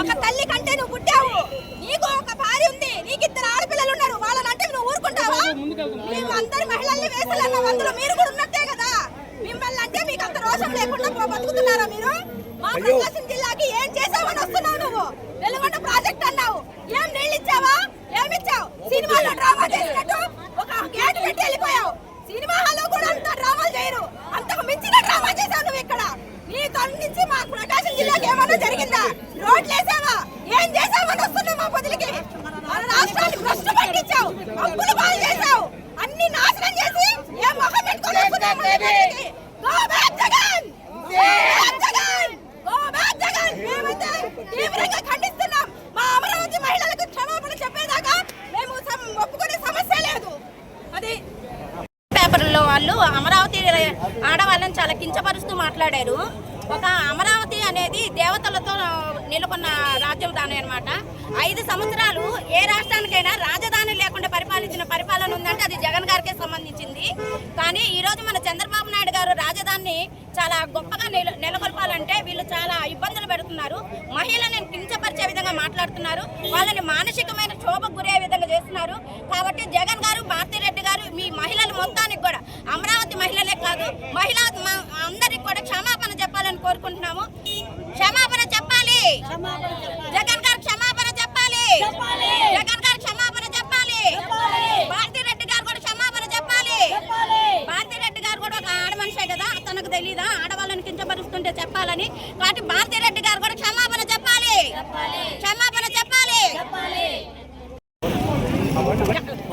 ఒక- తల్లి కంటే నువ్వు పుట్టావు నీకు ఒక భార్య ఉంది నీకు ఇద్దరు ఆడపిల్లలు ఉన్నారు వాళ్ళనంటే నువ్వు ఊరుకుంటావా మేము అందరి మహిళల్ని వేసాలన్న అందులో మీరు కూడా ఉన్నట్టే కదా మిమ్మల్ని అంటే మీకు అంత రోషం లేకుండా బ- బతుకుతున్నారా మీరు మా ప్రకాశం జిల్లాకి ఏం చేసావని వస్తున్నావు నువ్వు వెలుగొండ ప్రాజెక్ట్ అన్నావు ఏం నీళ్ళు ఇచ్చావా ఏమి ఇచ్చావు సినిమాలో డ్రామా చేసినట్టు ఒక గేట్ పెట్టి వెళ్ళిపోయావు సినిమా హాల్లో కూడా అంత డ్రామాలు చేయరు అంతకు మించిన డ్రామా చేశావు నువ్వు ఇక్కడ నీ తొలి నుంచి మా ప్రకాశం జిల్లాకి ఏమన్నా జరిగిందా రోడ్లు వేసావా ఏం చేసావని వస్తున్నావు మా బదులుకి మన రాష్ట్రాన్ని భ్రష్టు పట్టించావు అప్పులు పాలు చేశావు అన్ని నాశనం చేసి ఏ మొహం పెట్టుకొని వస్తున్నావు మా బదులుకి? Go back Jagan! Go back Jagan! Go back Jagan! మేమైతే తీవ్రంగా ఖండిస్తున్నాం మా అమరావతి మహిళలకు క్షమాపణ చెప్పేదాకా మేము ఒప్పుకునే సమస్య లేదు అది పేపర్లో వాళ్ళు అమరావతి ఆడవాళ్ళని చాలా కించపరుస్తూ మాట్లాడారు ఒక అమరావతి అనేది దేవతలతో నెలకొన్న రాజధాని అనమాట ఐదు సంవత్సరాలు ఏ రాష్ట్రానికైనా రాజధాని లేకుండా పరిపాలించిన పరిపాలన ఉందంటే అది జగన్ గారికే సంబంధించింది. కానీ ఈ రోజు మన చంద్రబాబు నాయుడు గారు రాజధానిని చాలా గొప్పగా నెలకొల్పాలంటే వీళ్ళు చాలా ఇబ్బందులు పెడుతున్నారు. మహిళలను కించపరిచే విధంగా మాట్లాడుతున్నారు. వాళ్ళని మానసికమైన క్షోభకు గురే విధంగా చేస్తున్నారు. కాబట్టి జగన్ గారు భారతిరెడ్డి గారు మీ మహిళలు మొత్తానికి కూడా అమరావతి మహిళలే కాదు మహిళా మ- అందరికి కూడా క్షమాపణ చెప్పాలని కోరుకుంటున్నాము క్షమాపణ చెప్పాలి. జగన్ గారు క్షమాపణ చెప్పాలి. జగన్ గారు క్షమాపణ చెప్పాలి. భారతిరెడ్డి గారు కూడా క్షమాపణ చెప్పాలి. భారతిరెడ్డి గారు కూడా ఒక ఆడ మనిషే కదా తనకు తెలీదా? ఆడవాళ్ళని కించపరుస్తుంటే చెప్పాలని. కాబట్టి భారతిరెడ్డి గారు కూడా క్షమాపణ చెప్పాలి. క్షమాపణ చెప్పాలి.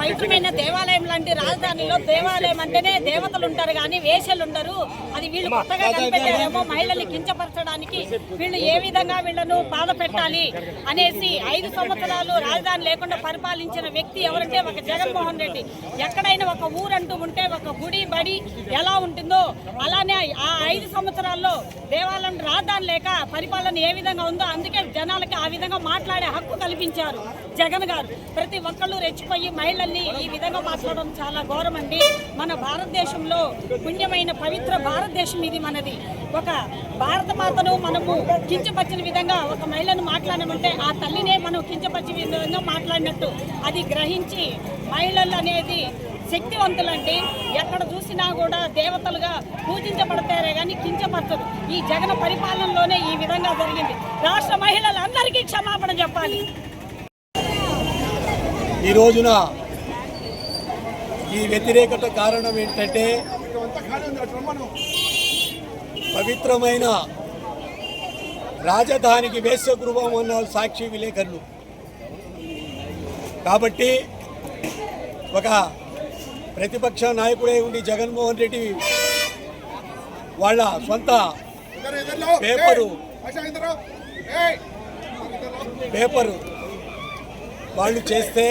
పవిత్రమైన దేవాలయం లాంటి రాజధానిలో దేవాలయం అంటేనే దేవతలు ఉంటారు కానీ వేషలు ఉండరు. అది వీళ్ళు కొత్తగా కనిపెట్టారేమో మహిళల్ని కించపరచడానికి వీళ్ళు ఏ విధంగా వీళ్ళను బాధ పెట్టాలి అనేసి ఐదు సంవత్సరాలు రాజధాని లేకుండా పరిపాలించిన వ్యక్తి ఎవరంటే ఒక జగన్మోహన్ రెడ్డి. ఎక్కడైనా ఒక ఊరంటూ ఉంటే ఒక గుడి బడి ఎలా ఉంటుందో అలానే ఆ ఐదు సంవత్సరాల్లో దేవాలయం రాజధాని లేక పరిపాలన ఏ విధంగా ఉందో అందుకే జనాలకి ఆ విధంగా మాట్లాడే హక్కు కల్పించారు జగన్ గారు. ప్రతి ఒక్కళ్ళు రెచ్చిపోయి మహిళల్ని ఈ విధంగా మాట్లాడడం చాలా ఘోరం అండి మన భారతదేశంలో పుణ్యమైన పవిత్ర భారతదేశం ఇది మనది. ఒక భారత మాతను మనము కించపరిచిన విధంగా ఒక మహిళను మాట్లాడమంటే ఆ తల్లినే మనం కించపరిచిన విధంగా మాట్లాడినట్టు అది గ్రహించి మహిళలు అనేది శక్తివంతులండి. ఎక్కడ చూసినా కూడా దేవతలుగా పూజించబడతారే కానీ కించపరచదు ఈ జగన్ పరిపాలనలోనే ఈ విధంగా జరిగింది. రాష్ట్ర మహిళలందరికీ క్షమాపణ చెప్పాలి. ఈ రోజున ఈ వ్యతిరేకత కారణం ఏంటంటే పవిత్రమైన రాజధానికి వేశ్యగృహం అన్నారు సాక్షి విలేకరులు. కాబట్టి ఒక ప్రతిపక్ష నాయకుడే ఉండి జగన్మోహన్ రెడ్డి వాళ్ళ సొంత పేపరు పేపరు వాళ్ళు చేస్తే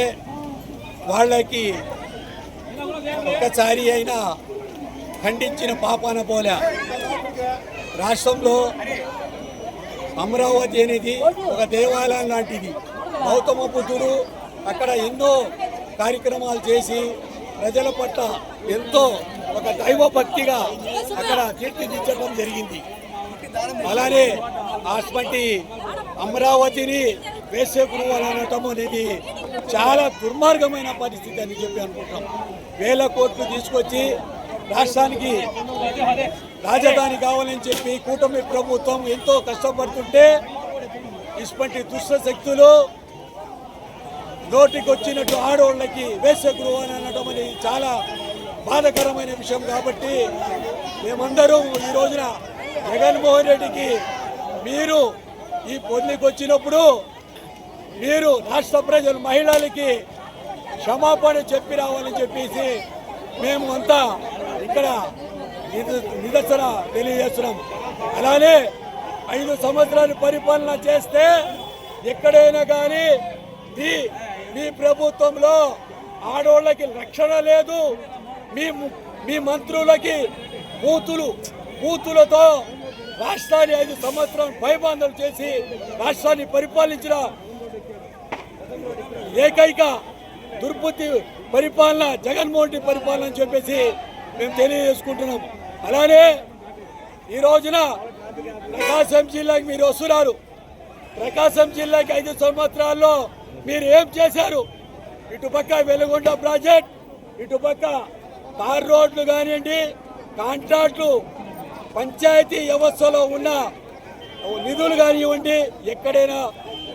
వాళ్ళకి ఒక్కసారి అయినా ఖండించిన పాపాన పోలే. రాష్ట్రంలో అమరావతి అనేది ఒక దేవాలయం లాంటిది. గౌతమ బుద్ధుడు అక్కడ ఎన్నో కార్యక్రమాలు చేసి ప్రజల పట్ల ఎంతో ఒక దైవ భక్తిగా అక్కడ తీర్చిదిద్దడం జరిగింది. అలానే అటువంటి అమరావతిని వేసే అని అనటం అనేది చాలా దుర్మార్గమైన పరిస్థితి అని చెప్పి అనుకుంటాం వేల కోట్లు తీసుకొచ్చి రాష్ట్రానికి రాజధాని కావాలని చెప్పి కూటమి ప్రభుత్వం ఎంతో కష్టపడుతుంటే ఇటువంటి దుష్ట శక్తులు నోటికి వచ్చినట్టు ఆడవాళ్ళకి వేసే గృహం అని అనడం అనేది చాలా బాధకరమైన విషయం కాబట్టి మేమందరం ఈ రోజున జగన్మోహన్ రెడ్డికి మీరు ఈ పొందికి వచ్చినప్పుడు మీరు రాష్ట్ర ప్రజలు మహిళలకి క్షమాపణ చెప్పి రావాలని చెప్పేసి మేము అంతా ఇక్కడ నిదర్శన తెలియజేస్తున్నాం. అలానే ఐదు సంవత్సరాలు పరిపాలన చేస్తే ఎక్కడైనా కానీ మీ మీ ప్రభుత్వంలో ఆడోళ్ళకి రక్షణ లేదు మీ మీ మంత్రులకి కూతులు కూతులతో రాష్ట్రాన్ని ఐదు సంవత్సరం పైబందలు చేసి రాష్ట్రాన్ని పరిపాలించిన ఏకైక దుర్బుద్ధి పరిపాలన జగన్మోహన్ రెడ్డి పరిపాలన అని చెప్పేసి మేము తెలియజేసుకుంటున్నాం. అలానే ఈ రోజున ప్రకాశం జిల్లాకి మీరు వస్తున్నారు. ప్రకాశం జిల్లాకి ఐదు సంవత్సరాల్లో మీరు ఏం చేశారు? ఇటుపక్క వెలుగొండ ప్రాజెక్ట్ ఇటుపక్క తార్ రోడ్లు కానివ్వండి కాంట్రాక్ట్లు పంచాయతీ వ్యవస్థలో ఉన్న నిధులు కానివ్వండి ఎక్కడైనా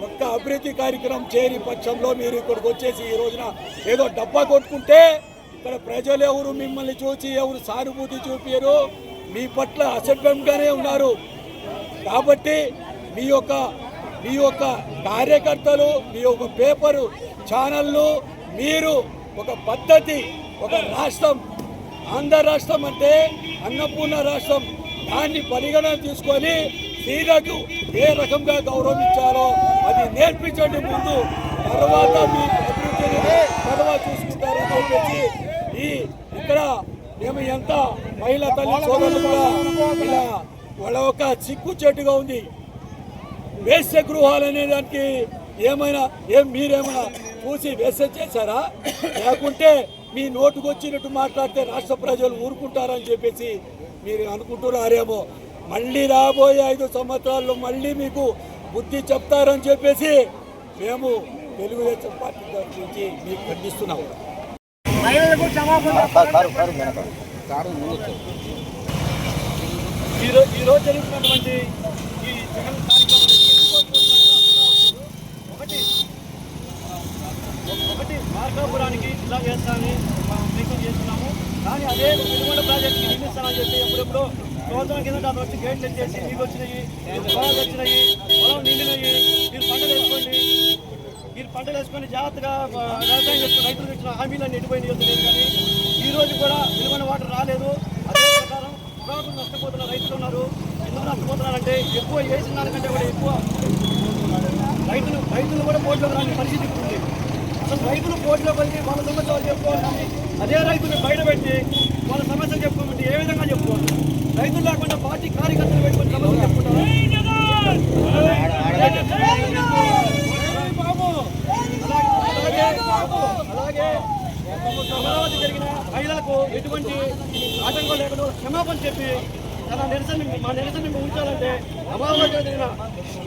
ఒక్క అభివృద్ధి కార్యక్రమం చేరి పక్షంలో మీరు ఇక్కడికి వచ్చేసి ఈ రోజున ఏదో డబ్బా కొట్టుకుంటే ఇక్కడ ప్రజలు ఎవరు మిమ్మల్ని చూసి ఎవరు సానుభూతి చూపారు మీ పట్ల అసభ్యంగానే ఉన్నారు. కాబట్టి మీ యొక్క మీ యొక్క కార్యకర్తలు మీ యొక్క పేపరు ఛానళ్ళు మీరు ఒక పద్ధతి ఒక రాష్ట్రం ఆంధ్ర రాష్ట్రం అంటే అన్నపూర్ణ రాష్ట్రం. దాన్ని పరిగణన తీసుకొని సీరకు ఏ రకంగా గౌరవించాలో అది నేర్పించండి ముందు. తర్వాత మీ అభివృద్ధిని తర్వాత చూసుకుంటారని చెప్పేసి ఈ ఇక్కడ మేము ఎంత మహిళా తల్లి సోదరులుగా ఇలా వాళ్ళ ఒక చిక్కు చెట్టుగా ఉంది. వేశ్య గృహాలు అనే దానికి ఏమైనా ఏం మీరేమైనా చూసి వేశ్య చేశారా? లేకుంటే మీ నోటుకు వచ్చినట్టు మాట్లాడితే రాష్ట్ర ప్రజలు ఊరుకుంటారని చెప్పేసి మీరు అనుకుంటున్నారేమో. మళ్ళీ రాబోయే ఐదు సంవత్సరాల్లో మళ్ళీ మీకు బుద్ధి చెప్తారని చెప్పేసి మేము తెలుగుదేశం పార్టీ తరఫు నుంచి మీకు ఖండిస్తున్నాము. ఈరోజు ఈరోజు జరుగుతున్నటువంటి ఈ జగన్ ఒకటి ఒకటి మార్కాపురానికి ఇలా చేస్తానని మేము ప్రయత్నం చేస్తున్నాము కానీ అదే వెలుగొండ ప్రాజెక్ట్కి నిర్మిస్తానని చెప్పి ఎప్పుడెప్పుడో సంవత్సరం కింద అతను వచ్చి గేట్లు ఎత్తేసి నీళ్ళు వచ్చినాయి పొలాలు వచ్చినాయి పొలం నిండినాయి. మీరు పంటలు వేసుకోండి. మీరు పంటలు వేసుకొని జాగ్రత్తగా ఆ, వ్యవసాయం చేసుకుని రైతులకు ఇచ్చిన హామీలన్నీ ఎటుపోయినాయి తెలియదు కానీ ఈ రోజు కూడా వెలుగొండ వాటర్ రాలేదు. అదే ప్రకారం పొగాకు నష్టపోతున్న రైతులు ఉన్నారు. ఎందుకు నష్టపోతున్నారంటే ఎక్కువ వేసిన దానికంటే కూడా ఎక్కువ రైతులు రైతులు కూడా పోటీలో రాని పరిస్థితి ఉంది. అసలు రైతులు పోటీలో కలిగి వాళ్ళ సమస్య వాళ్ళు చెప్పుకోవాలి అదే రైతులు బయట పెట్టి వాళ్ళ సమస్యలు చెప్పుకోమంటే ఏ విధంగా చెప్పుకోవాలి రైతులు లేకుండా పార్టీ కార్యకర్తలు పెట్టుకుని సమస్యలు చెప్పుకుంటారు అలాగే అమరావతి జరిగిన మహిళలకు ఎటువంటి ఆటంకం లేకుండా క్షమాపణ చెప్పి తన నిరసన మా నిరసన ఉంచాలంటే అమరావతి జరిగిన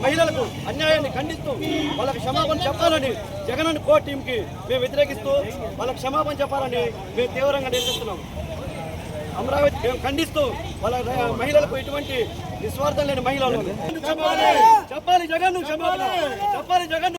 మహిళలకు అన్యాయాన్ని ఖండిస్తూ వాళ్ళకి క్షమాపణ చెప్పాలని జగన్ కో టీంకి మేము వ్యతిరేకిస్తూ వాళ్ళకి క్షమాపణ చెప్పాలని మేము తీవ్రంగా నిరసిస్తున్నాం అమరావతి మేము ఖండిస్తూ వాళ్ళ మహిళలకు ఎటువంటి నిస్వార్థం లేని మహిళలు చెప్పాలి. చెప్పాలి జగన్ క్షమాపణ చెప్పాలి జగన్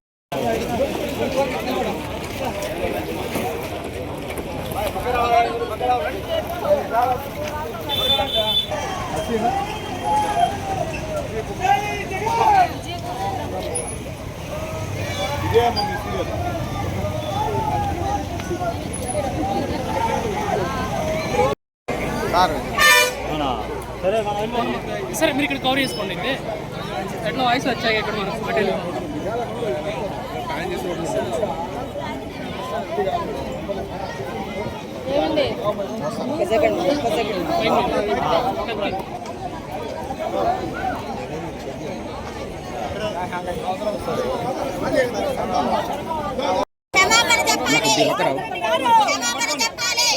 సరే మీరు ఇక్కడ కవర్ చేసుకోండి అయితే ఎట్లా వాయిస్ వచ్చాయి ఇక్కడ మనకు పటేల్ క్షమాపణ చెప్పాలి క్షమాపణ చెప్పాలి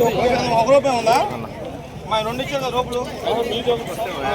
ఒక రూపాయి ఉందా మా రెండు ఇచ్చారు రూపాయలు